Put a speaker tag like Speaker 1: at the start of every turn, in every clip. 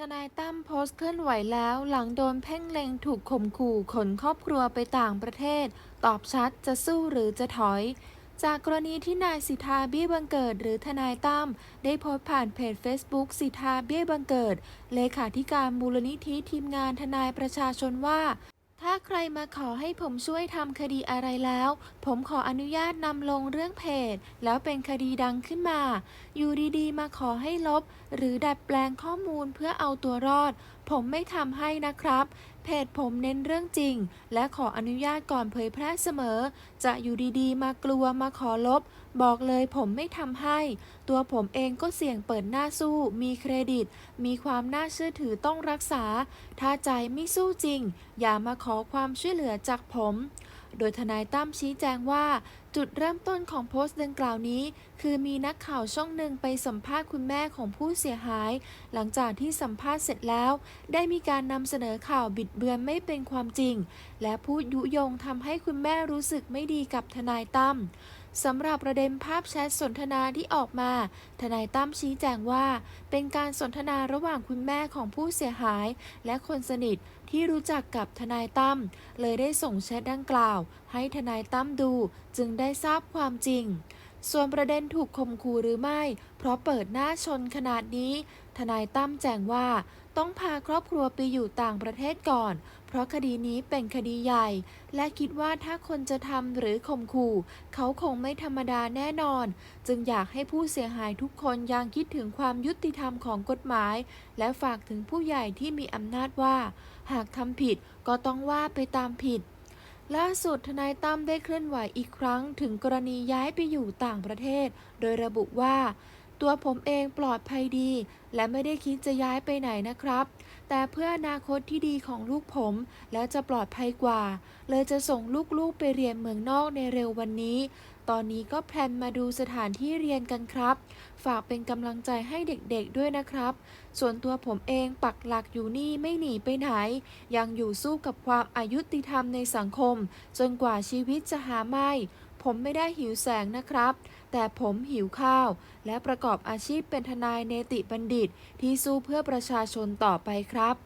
Speaker 1: ทนายตั้มโพสต์เคลื่อนไหวแล้วหลังโดนเพ่งเล็งถูกข่มขู่ขนครอบครัวไปต่างประเทศ ตอบชัดจะสู้หรือจะถอย จากกรณีที่นายสิทธาเบี้ยบังเกิด หรือทนายตั้มได้โพสต์ผ่านเพจ Facebook สิทธาเบี้ยบังเกิด เลขาธิการมูลนิธิทีมงานทนายประชาชนว่า ถ้าใครมาขอให้ผมช่วยทำคดีอะไรแล้ว ผมขออนุญาตนำลงเรื่องเพจ แล้วเป็นคดีดังขึ้นมา อยู่ดีๆ มาขอให้ลบ หรือดัดแปลงข้อมูลเพื่อเอาตัวรอด ผมไม่ทำให้นะครับ เพจผมเน้นเรื่องจริง และขออนุญาตก่อนเผยแพร่เสมอ จะอยู่ดีๆ มากลัวมาขอลบ บอกเลยผมไม่ทำให้ ตัวผมเองก็เสี่ยงเปิดหน้าสู้ มีเครดิต มีความน่าเชื่อถือต้องรักษา ถ้าใจไม่สู้จริง อย่ามาขอความช่วยเหลือจากผม โดยทนายตั้มชี้แจงว่า จุดเริ่มต้นของโพสต์ดังกล่าวนี้ คือมีนักข่าวช่องหนึ่งไปสัมภาษณ์คุณแม่ของผู้เสียหาย หลังจากที่สัมภาษณ์เสร็จแล้ว ได้มีการนำเสนอข่าวบิดเบือนไม่เป็นความจริง และพูดยุยงทำให้คุณแม่รู้สึกไม่ดีกับทนายตั้ม สำหรับประเด็นภาพแชทสนทนาที่ออกมา ทนายตั้มชี้แจงว่า เป็นการสนทนาระหว่างคุณแม่ของผู้เสียหาย และคนสนิทที่รู้จักกับทนายตั้มเลยได้ส่งแชทดังกล่าว ให้ทนายตั้มดูจึงได้ทราบความจริง ส่วนประเด็นถูกข่มขู่หรือไม่ เพราะเปิดหน้าชนขนาดนี้ ทนายตั้มแจ้งว่า ต้องพาครอบครัวไปอยู่ต่างประเทศก่อน เพราะคดีนี้เป็นคดีใหญ่ และคิดว่าถ้าคนจะทำหรือข่มขู่ เขาคงไม่ธรรมดาแน่นอน จึงอยากให้ผู้เสียหายทุกคนยังคิดถึงความยุติธรรมของกฎหมาย และฝากถึงผู้ใหญ่ที่มีอำนาจว่า หากทำผิดก็ต้องว่าไปตามผิด ล่าสุดทนายตั้มได้เคลื่อนไหวอีกครั้ง ถึงกรณีย้ายไปอยู่ต่างประเทศ โดยระบุว่า ตัวผมเองปลอดภัยดี และไม่ได้คิดจะย้ายไปไหนนะครับ แต่เพื่ออนาคตที่ดีของลูกผม และจะปลอดภัยกว่า เลยจะส่งลูกๆไปเรียนเมืองนอกในเร็ววันนี้ ตอนนี้ก็แพลนมาดูสถานที่เรียนกันครับ ฝากเป็นกำลังใจให้เด็กๆด้วยนะครับ ส่วนตัวผมเองปักหลักอยู่นี่ไม่หนีไปไหน ยังอยู่สู้กับความอายุติธรรมในสังคม จนกว่าชีวิตจะหาไม่ ผมไม่ได้หิวแสงนะครับ แต่ผมหิวข้าว และประกอบอาชีพเป็นทนายเนติบัณฑิต ที่สู้เพื่อประชาชนต่อไปครับ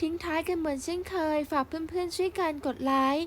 Speaker 1: ทิ้งท้ายกันเหมือนเช่นเคย ฝากเพื่อนๆช่วยกันกดไลค์